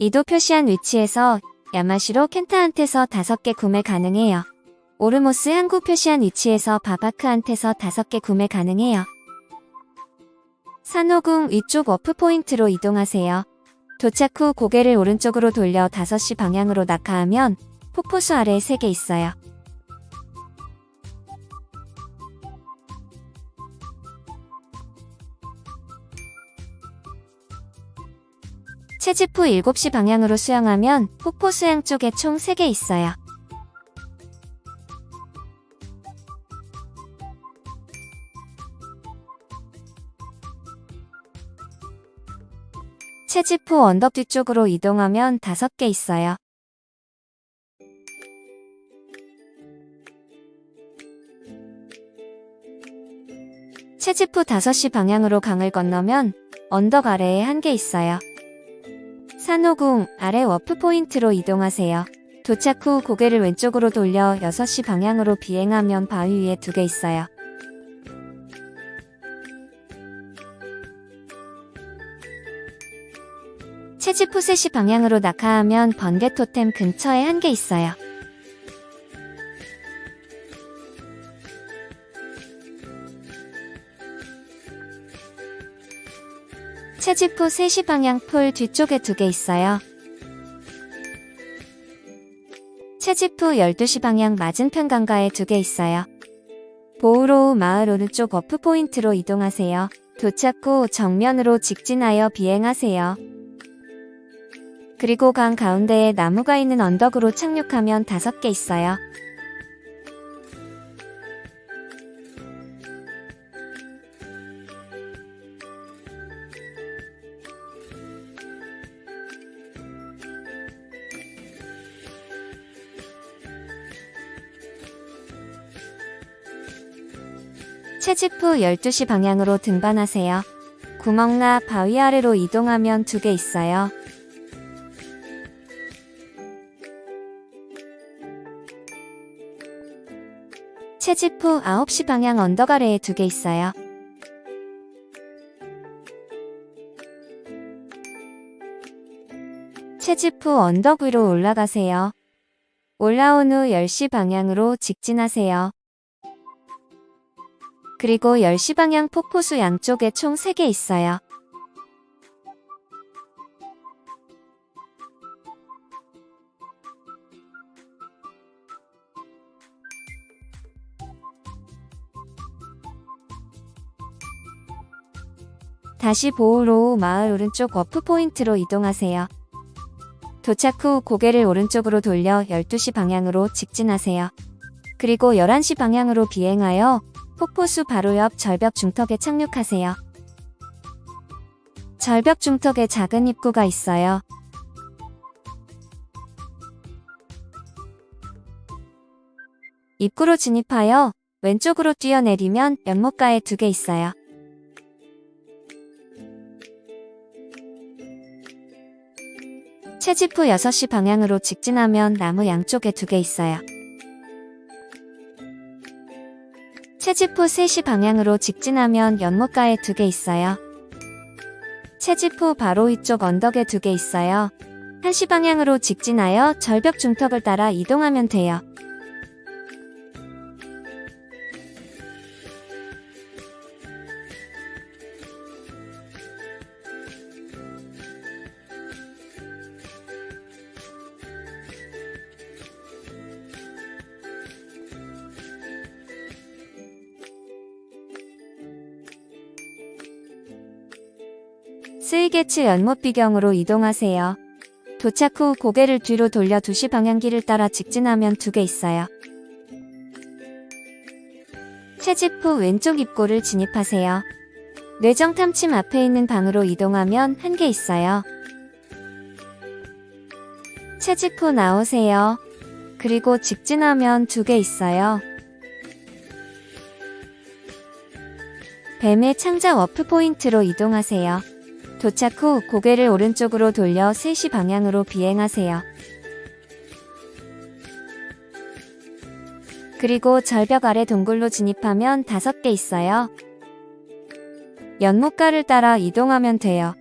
이도 표시한 위치에서 야마시로 켄타한테서 5개 구매 가능해요. 오르모스 항구 표시한 위치에서 바바크한테서 5개 구매 가능해요. 산호궁 위쪽 워프 포인트로 이동하세요. 도착 후 고개를 오른쪽으로 돌려 5시 방향으로 낙하하면 폭포수 아래에 3개 있어요. 채집 후 7시 방향으로 수영하면 폭포 수양 쪽에 총 3개 있어요. 채집 후 언덕 뒤쪽으로 이동하면 5개 있어요. 채집 후 5시 방향으로 강을 건너면 언덕 아래에 한 개 있어요. 산호궁 아래 워프 포인트로 이동하세요. 도착 후 고개를 왼쪽으로 돌려 6시 방향으로 비행하면 바위 위에 두 개 있어요. 3시 방향으로 낙하하면 번개 토템 근처에 한 개 있어요. 후 3시 방향 풀 뒤쪽에 두 개 있어요. 후 12시 방향 맞은편 강가에 두 개 있어요. 보우로우 마을 오른쪽 어프 포인트로 이동하세요. 도착 후 정면으로 직진하여 비행하세요. 그리고 강 가운데에 나무가 있는 언덕으로 착륙하면 다섯 개 있어요. 채집 후 12시 방향으로 등반하세요. 구멍나 바위 아래로 이동하면 두 개 있어요. 채집 후 9시 방향 언덕 아래에 두 개 있어요. 채집 후 언덕 위로 올라가세요. 올라온 후 10시 방향으로 직진하세요. 그리고 10시 방향 폭포수 양쪽에 총 3개 있어요. 다시 보우로 마을 오른쪽 워프 포인트로 이동하세요. 도착 후 고개를 오른쪽으로 돌려 12시 방향으로 직진하세요. 그리고 11시 방향으로 비행하여 폭포수 바로 옆 절벽 중턱에 착륙하세요. 절벽 중턱에 작은 입구가 있어요. 입구로 진입하여 왼쪽으로 뛰어내리면 연못가에 두 개 있어요. 채집 후 6시 방향으로 직진하면 나무 양쪽에 두 개 있어요. 후 3시 방향으로 직진하면 연못가에 두 개 있어요. 후 바로 위쪽 언덕에 두 개 있어요. 1시 방향으로 직진하여 절벽 중턱을 따라 이동하면 돼요. 스이게츠 연못 비경으로 이동하세요. 도착 후 고개를 뒤로 돌려 2시 방향길을 따라 직진하면 두 개 있어요. 채집 후 왼쪽 입구를 진입하세요. 뇌정 탐침 앞에 있는 방으로 이동하면 한 개 있어요. 채집 후 나오세요. 그리고 직진하면 두 개 있어요. 뱀의 창자 워프 포인트로 이동하세요. 도착 후 고개를 오른쪽으로 돌려 3시 방향으로 비행하세요. 그리고 절벽 아래 동굴로 진입하면 5개 있어요. 연못가를 따라 이동하면 돼요.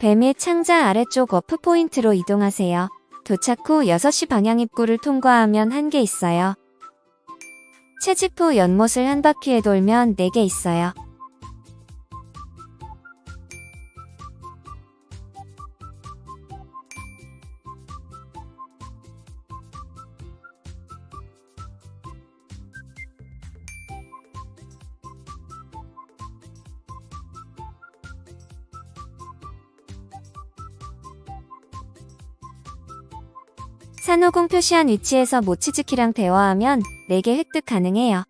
배및 창자 아래쪽 워프 포인트로 이동하세요. 도착 후 6시 방향 입구를 통과하면 한 개 있어요. 채집 후 연못을 한 바퀴에 돌면 4개 있어요. 산호공 표시한 위치에서 모치즈키랑 대화하면 4개 획득 가능해요.